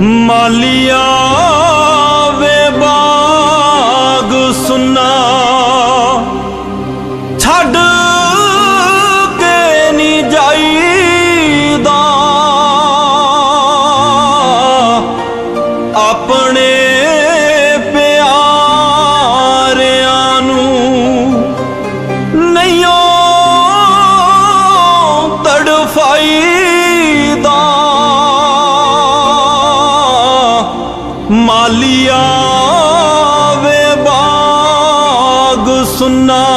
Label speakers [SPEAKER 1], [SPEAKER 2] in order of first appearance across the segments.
[SPEAKER 1] ਮਾਲੀਆ ਮਾਲੀਆ ਵੇ ਬਾਗ ਸੁਨਾ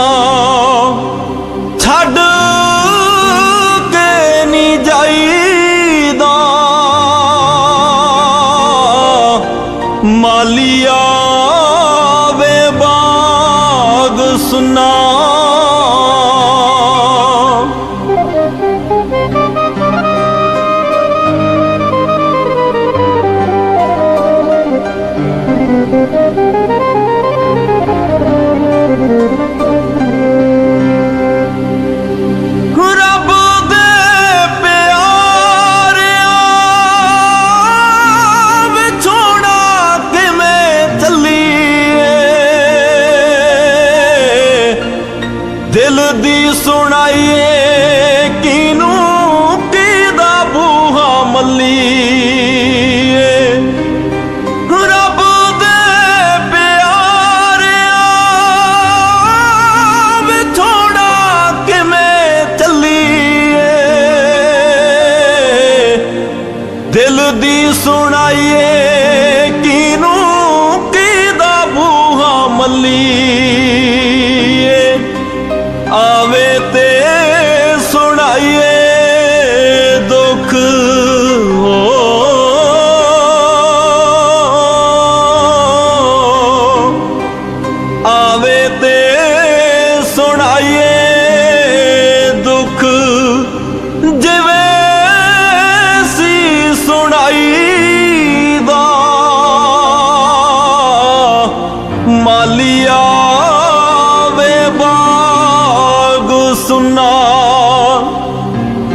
[SPEAKER 1] ਦੀ ਸੁਣਾਈਏ ਕਿਨੂੰ ਕਿਦਾ ਬੂਹਾ ਮੱਲੀ?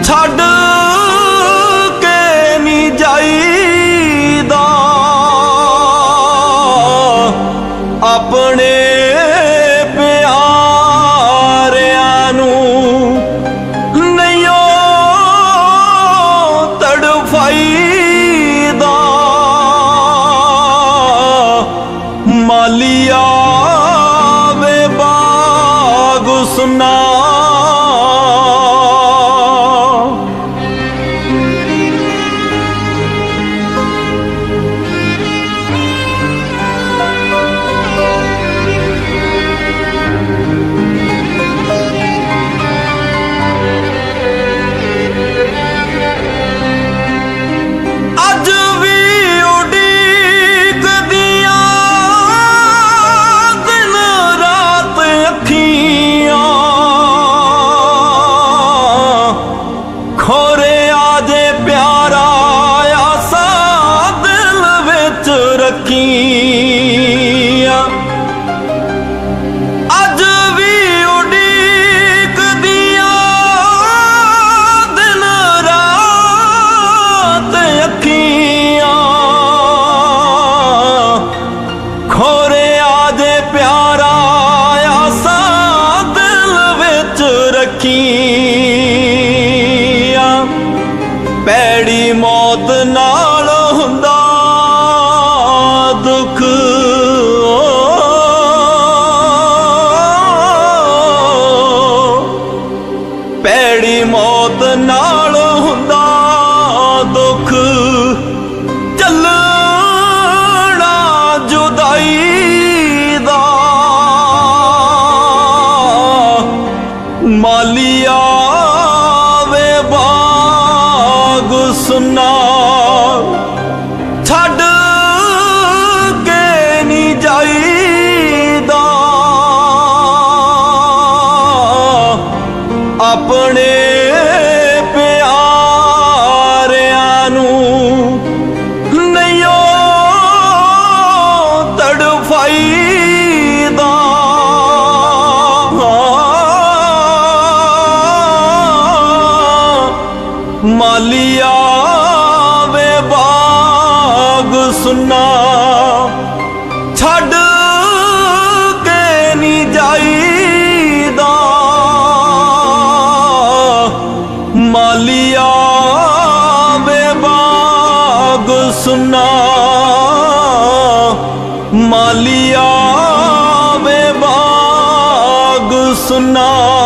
[SPEAKER 1] ਛੱਡ ਕੇ ਨਹੀਂ ਜਾਈਦਾ। ਆਪਣੇ ਪਿਆਰਿਆਂ ਨੂੰ ਨਹੀਂਓ ਤੜਫਾਈਦਾ। ਮਾਲੀਆ ਵੇ ਬਾਗ ਸੁਨਾ ਮੌਤ ਨਾਲ ਹੁੰਦਾ ਦੁੱਖ ਚੱਲਣਾ ਜੁਦਾਈ ਦਾ। ਮਾਲੀਆ ਵੇ ਬਾਗ ਸੁਨਾ ਮਾਲੀਆ ਵੇ ਬਾਗ ਸੁਨਾ। ਛੱਡ ਜਾਈਦਾ। ਮਾਲੀਆ ਬਾਗ ਸੁਨਾ। ਮਾਲੀਆ ਵੇ ਸੁਨਾ।